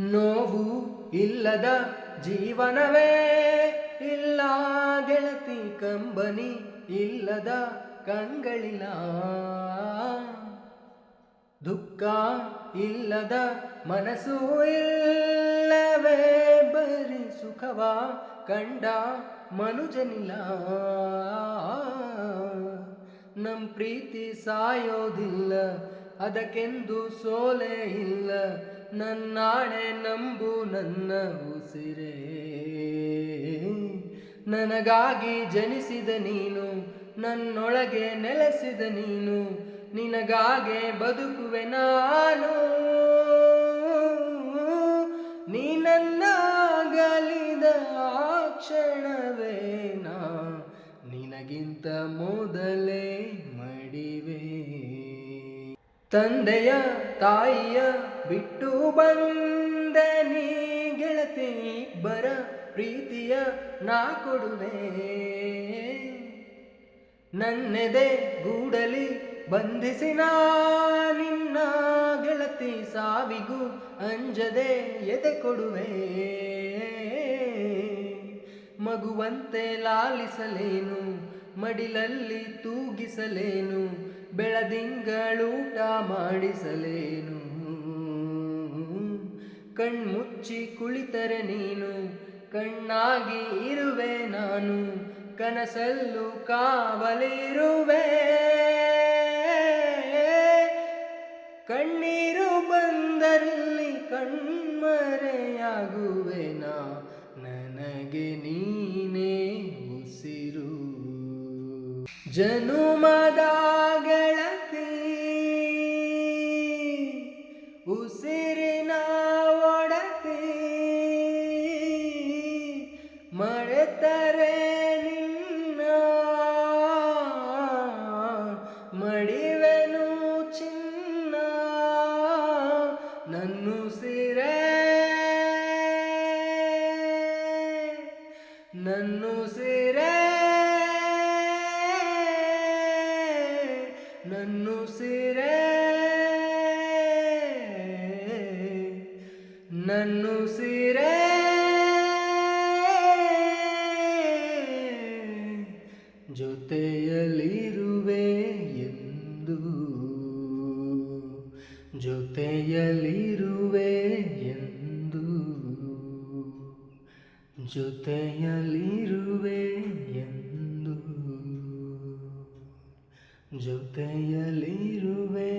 ನೋವು ಇಲ್ಲದ ಜೀವನವೇ ಇಲ್ಲ. ಗೆಳತಿ ಕಂಬನಿ ಇಲ್ಲದ ಕಣ್ಗಳಿಲ್ಲ. ದುಃಖ ಇಲ್ಲದ ಮನಸ್ಸು ಇಲ್ಲವೇ. ಬರಿ ಸುಖವ ಕಂಡ ಮನುಜನಿಲ್ಲ. ನಮ್ ಪ್ರೀತಿ ಸಾಯೋದಿಲ್ಲ. ಅದಕ್ಕೆಂದು ಸೋಲೆ ಇಲ್ಲ. ನನ್ನಾಣೆ ನಂಬು ನನ್ನ ಉಸಿರೇ. ನನಗಾಗಿ ಜನಿಸಿದ ನೀನು, ನನ್ನೊಳಗೆ ನೆಲೆಸಿದ ನೀನು, ನಿನಗಾಗೆ ಬದುಕುವೆ ನಾನು. ನೀ. ಕ್ಷಣವೇನಾ ನಿನಗಿಂತ ಮೊದಲೇ ತಂದೆಯ ತಾಯಿಯ ಬಿಟ್ಟು ಬಂದೆ ನೀ ಗೆಳತಿ, ಬರ ಪ್ರೀತಿಯ ನಾ ಕೊಡುವೆ. ನನ್ನೆದೆ ಗೂಡಲಿ ಬಂಧಿಸಿನ ನಿನ್ನ ಗೆಳತಿ ಸಾವಿಗೂ ಅಂಜದೆ ಎದೆ ಕೊಡುವೆ. ಮಗುವಂತೆ ಲಾಲಿಸಲೇನು, ಮಡಿಲಲ್ಲಿ ತೂಗಿಸಲೇನು ಬೆಳದಿಂಗಳೂಟ ಮಾಡಿಸಲೇನು? ಕಣ್ಮುಚ್ಚಿ ಕುಳಿತರೆ ನೀನು, ಕಣ್ಣಾಗಿ ಇರುವೆ ನಾನು, ಕನಸಲ್ಲೂ ಕಾವಲಿರುವೆ. ಕಣ್ಣೀರು ಬಂದರಲ್ಲಿ ಕಣ್ಮರೆಯಾಗುವೆ ನಾ, ನನಗೆ ನೀನೇ ಉಸಿರು. ಜನುಮದ ನನ್ನುಸಿರೇ ನನ್ನುಸಿರೇ ನನ್ನುಸಿರೇ ಜೊತೆಯಲ್ಲಿರುವೆ ಎಂದು ಜೊತೆಯಲ್ಲಿರುವೆ ಜೊತೆಯಲ್ಲಿರುವೆ ಎಂದು. ಜೊತೆಯಲ್ಲಿರುವೆ